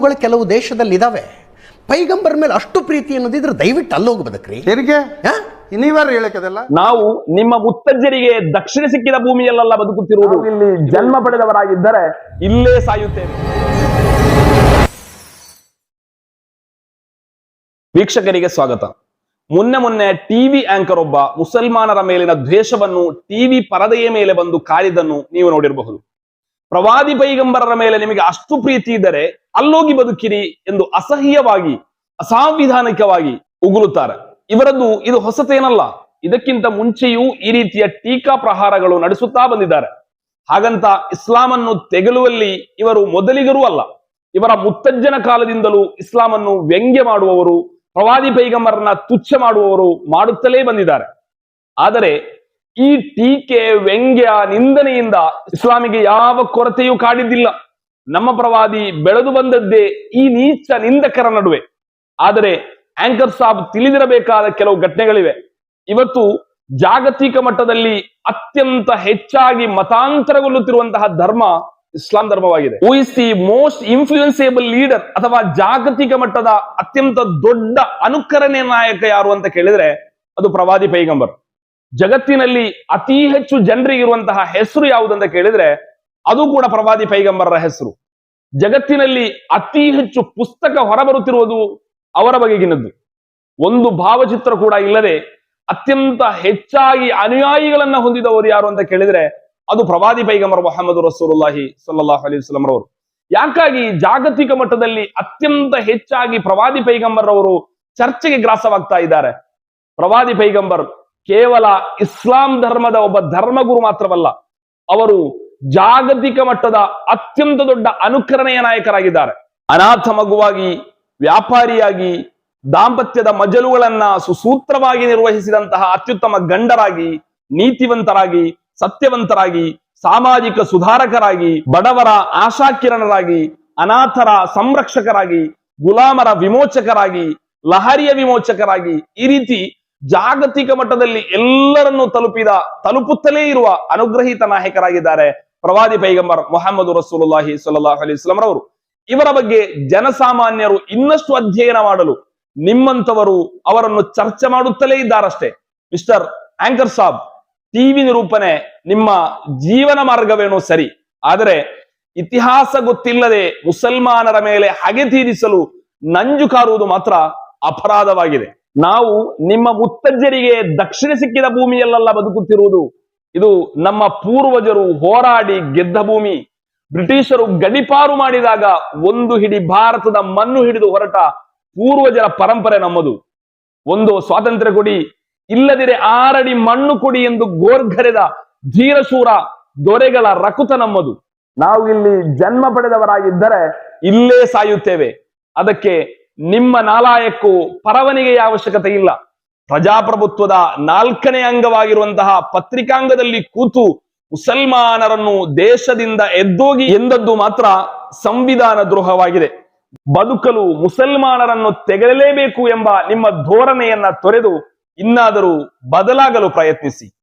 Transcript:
ಗಳು ಕೆಲವು ದೇಶದಲ್ಲಿ ಇದಾವೆ ಪೈಗಂಬರ್ ಮೇಲೆ ಅಷ್ಟು ಪ್ರೀತಿ ಅನ್ನೋದಿದ್ರೆ ದಯವಿಟ್ಟು ಅಲ್ಲೋಗಿ ಬದಕ್ರಿ. ತೆರಿಗೆ ಹಾ? ನೀವ್ಯಾರು ಹೇಳಕ್ಕದೆಲ್ಲ ನಾವು ನಿಮ್ಮ ಮುತ್ತಜ್ಜರಿಗೆ ದಕ್ಷಿಣ ಸಿಕ್ಕಿದ ಭೂಮಿಯಲ್ಲೆಲ್ಲ ಬದುಕುತ್ತಿರುವುದು. ಇಲ್ಲಿ ಜನ್ಮ ಪಡೆದವರಾಗಿದ್ದರೆ ಇಲ್ಲೇ ಸಾಯುತ್ತೇವೆ. ವೀಕ್ಷಕರಿಗೆ ಸ್ವಾಗತ. ಮೊನ್ನೆ ಮೊನ್ನೆ ಟಿವಿ ಆಂಕರ್ ಒಬ್ಬ ಮುಸಲ್ಮಾನರ ಮೇಲಿನ ದ್ವೇಷವನ್ನು ಟಿವಿ ಪರದೆಯ ಮೇಲೆ ಬಂದು ಕಾಲಿದ್ದನ್ನು ನೀವು ನೋಡಿರಬಹುದು. ಪ್ರವಾದಿ ಪೈಗಂಬರರ ಮೇಲೆ ನಿಮಗೆ ಅಷ್ಟು ಪ್ರೀತಿ ಇದ್ದರೆ ಅಲ್ಲೋಗಿ ಬದುಕಿರಿ ಎಂದು ಅಸಹ್ಯವಾಗಿ, ಅಸಾಂವಿಧಾನಿಕವಾಗಿ ಉಗುಳುತ್ತಾರೆ. ಇವರದ್ದು ಇದು ಹೊಸತೇನಲ್ಲ. ಇದಕ್ಕಿಂತ ಮುಂಚೆಯೂ ಈ ರೀತಿಯ ಟೀಕಾ ಪ್ರಹಾರಗಳು ನಡೆಸುತ್ತಾ ಬಂದಿದ್ದಾರೆ. ಹಾಗಂತ ಇಸ್ಲಾಂ ಅನ್ನು ತೆಗಲುವಲ್ಲಿ ಇವರು ಮೊದಲಿಗರೂ ಅಲ್ಲ. ಇವರ ಮುತ್ತಜ್ಜನ ಕಾಲದಿಂದಲೂ ಇಸ್ಲಾಂ ಅನ್ನು ವ್ಯಂಗ್ಯ ಮಾಡುವವರು, ಪ್ರವಾದಿ ಪೈಗಂಬರನ್ನ ತುಚ್ಛ ಮಾಡುವವರು ಮಾಡುತ್ತಲೇ ಬಂದಿದ್ದಾರೆ. ಆದರೆ ಈ ಟೀಕೆ ವ್ಯಂಗ್ಯ ನಿಂದನೆಯಿಂದ ಇಸ್ಲಾಮಿಗೆ ಯಾವ ಕೊರತೆಯೂ ಕಾಡಿದ್ದಿಲ್ಲ. ನಮ್ಮ ಪ್ರವಾದಿ ಬೆಳೆದು ಬಂದದ್ದೇ ಈ ನೀಚ ನಿಂದಕರ ನಡುವೆ. ಆದರೆ ಆಂಕರ್ ಸಾಬ್ ತಿಳಿದಿರಬೇಕಾದ ಕೆಲವು ಘಟನೆಗಳಿವೆ. ಇವತ್ತು ಜಾಗತಿಕ ಮಟ್ಟದಲ್ಲಿ ಅತ್ಯಂತ ಹೆಚ್ಚಾಗಿ ಮತಾಂತರಗೊಳ್ಳುತ್ತಿರುವಂತಹ ಧರ್ಮ Islam ಧರ್ಮವಾಗಿದೆ. Is the most influenceable leader ಅಥವಾ ಜಾಗತಿಕ ಮಟ್ಟದ ಅತ್ಯಂತ ದೊಡ್ಡ ಅನುಕರಣೆ ನಾಯಕ ಯಾರು ಅಂತ ಕೇಳಿದ್ರೆ ಅದು ಪ್ರವಾದಿ ಪೈಗಂಬರ್. ಜಗತ್ತಿನಲ್ಲಿ ಅತಿ ಹೆಚ್ಚು ಜನರಿಗಿರುವಂತಹ ಹೆಸರು ಯಾವುದಂತ ಕೇಳಿದ್ರೆ ಅದು ಕೂಡ ಪ್ರವಾದಿ ಪೈಗಂಬರರ ಹೆಸರು. ಜಗತ್ತಿನಲ್ಲಿ ಅತಿ ಹೆಚ್ಚು ಪುಸ್ತಕ ಹೊರಬರುತ್ತಿರುವುದು ಅವರ ಬಗೆಗಿನದ್ದು. ಒಂದು ಭಾವಚಿತ್ರ ಕೂಡ ಇಲ್ಲದೆ ಅತ್ಯಂತ ಹೆಚ್ಚಾಗಿ ಅನುಯಾಯಿಗಳನ್ನ ಹೊಂದಿದವರು ಯಾರು ಅಂತ ಕೇಳಿದ್ರೆ ಅದು ಪ್ರವಾದಿ ಪೈಗಂಬರ್ ಮೊಹಮ್ಮದ್ ರಸೂಲುಲ್ಲಾಹಿ ಸಲ್ಲಾಹ್ ಅಲಿ ವಸಲ್ಲಂ ರವರು ಯಾಕಾಗಿ ಜಾಗತಿಕ ಮಟ್ಟದಲ್ಲಿ ಅತ್ಯಂತ ಹೆಚ್ಚಾಗಿ ಪ್ರವಾದಿ ಪೈಗಂಬರ್ರವರು ಚರ್ಚೆಗೆ ಗ್ರಾಸವಾಗ್ತಾ ಇದ್ದಾರೆ? ಪ್ರವಾದಿ ಪೈಗಂಬರ್ ಕೇವಲ ಇಸ್ಲಾಂ ಧರ್ಮದ ಒಬ್ಬ ಧರ್ಮಗುರು ಮಾತ್ರವಲ್ಲ, ಅವರು ಜಾಗತಿಕ ಮಟ್ಟದ ಅತ್ಯಂತ ದೊಡ್ಡ ಅನುಕರಣೆಯ ನಾಯಕರಾಗಿದ್ದಾರೆ. ಅನಾಥ ಮಗುವಾಗಿ, ವ್ಯಾಪಾರಿಯಾಗಿ, ದಾಂಪತ್ಯದ ಮಜಲುಗಳನ್ನ ಸುಸೂತ್ರವಾಗಿ ನಿರ್ವಹಿಸಿದಂತಹ ಅತ್ಯುತ್ತಮ ಗಂಡರಾಗಿ, ನೀತಿವಂತರಾಗಿ, ಸತ್ಯವಂತರಾಗಿ, ಸಾಮಾಜಿಕ ಸುಧಾರಕರಾಗಿ, ಬಡವರ ಆಶಾಕಿರಣರಾಗಿ, ಅನಾಥರ ಸಂರಕ್ಷಕರಾಗಿ, ಗುಲಾಮರ ವಿಮೋಚಕರಾಗಿ, ಲಹರಿಯ ವಿಮೋಚಕರಾಗಿ ಈ ರೀತಿ ಜಾಗತಿಕ ಮಟ್ಟದಲ್ಲಿ ಎಲ್ಲರನ್ನು ತಲುಪಿದ, ತಲುಪುತ್ತಲೇ ಇರುವ ಅನುಗ್ರಹಿತ ನಾಯಕರಾಗಿದ್ದಾರೆ ಪ್ರವಾದಿ ಪೈಗಂಬರ್ ಮೊಹಮ್ಮದ್ ರಸೂಲುಲ್ಲಾಹಿ ಸಲ್ಲಾಹ್ ಅಲಿ ರವರು. ಇವರ ಬಗ್ಗೆ ಜನಸಾಮಾನ್ಯರು ಇನ್ನಷ್ಟು ಅಧ್ಯಯನ ಮಾಡಲು ನಿಮ್ಮಂತವರು ಅವರನ್ನು ಚರ್ಚೆ ಮಾಡುತ್ತಲೇ ಇದ್ದಾರಷ್ಟೇ. ಮಿಸ್ಟರ್ ಆಂಕರ್ ಸಾಬ್ ಟಿವಿ ನಿರೂಪಣೆ ನಿಮ್ಮ ಜೀವನ ಮಾರ್ಗವೇನೋ ಸರಿ, ಆದರೆ ಇತಿಹಾಸ ಗೊತ್ತಿಲ್ಲದೆ ಮುಸಲ್ಮಾನರ ಮೇಲೆ ಹಗೆ ತೀರಿಸಲು ನಂಜು ಕಾರುವುದು ಮಾತ್ರ ಅಪರಾಧವಾಗಿದೆ. ನಾವು ನಿಮ್ಮ ಮುತ್ತಜ್ಜರಿಗೆ ದಕ್ಷಿಣ ಸಿಕ್ಕಿದ ಭೂಮಿಯಲ್ಲೆಲ್ಲ ಬದುಕುತ್ತಿರುವುದು, ಇದು ನಮ್ಮ ಪೂರ್ವಜರು ಹೋರಾಡಿ ಗೆದ್ದ ಭೂಮಿ. ಬ್ರಿಟಿಷರು ಗಡಿಪಾರು ಮಾಡಿದಾಗ ಒಂದು ಹಿಡಿ ಭಾರತದ ಮಣ್ಣು ಹಿಡಿದು ಹೊರಟ ಪೂರ್ವಜರ ಪರಂಪರೆ ನಮ್ಮದು. ಒಂದು ಸ್ವಾತಂತ್ರ್ಯ ಕೊಡಿ, ಇಲ್ಲದಿರೆ ಆರಡಿ ಮಣ್ಣು ಕೊಡಿ ಎಂದು ಗೋರ್ಘರೆದ ಧೀರಶೂರ ದೊರೆಗಳ ರಕುತ ನಮ್ಮದು. ನಾವು ಇಲ್ಲಿ ಜನ್ಮ ಪಡೆದವರಾಗಿದ್ದರೆ ಇಲ್ಲೇ ಸಾಯುತ್ತೇವೆ. ಅದಕ್ಕೆ ನಿಮ್ಮ ನಾಲಾಯಕ್ಕೂ ಪರವನಿಗೆಯ ಅವಶ್ಯಕತೆ ಇಲ್ಲ. ಪ್ರಜಾಪ್ರಭುತ್ವದ ನಾಲ್ಕನೇ ಅಂಗವಾಗಿರುವಂತಹ ಪತ್ರಿಕಾಂಗದಲ್ಲಿ ಕೂತು ಮುಸಲ್ಮಾನರನ್ನು ದೇಶದಿಂದ ಎದ್ದೋಗಿ ಎಂದದ್ದು ಮಾತ್ರ ಸಂವಿಧಾನ ದ್ರೋಹವಾಗಿದೆ. ಬದುಕಲು ಮುಸಲ್ಮಾನರನ್ನು ತೆಗೆಯಲೇಬೇಕು ಎಂಬ ನಿಮ್ಮ ಧೋರಣೆಯನ್ನ ತೊರೆದು ಇನ್ನಾದರೂ ಬದಲಾಗಲು ಪ್ರಯತ್ನಿಸಿ.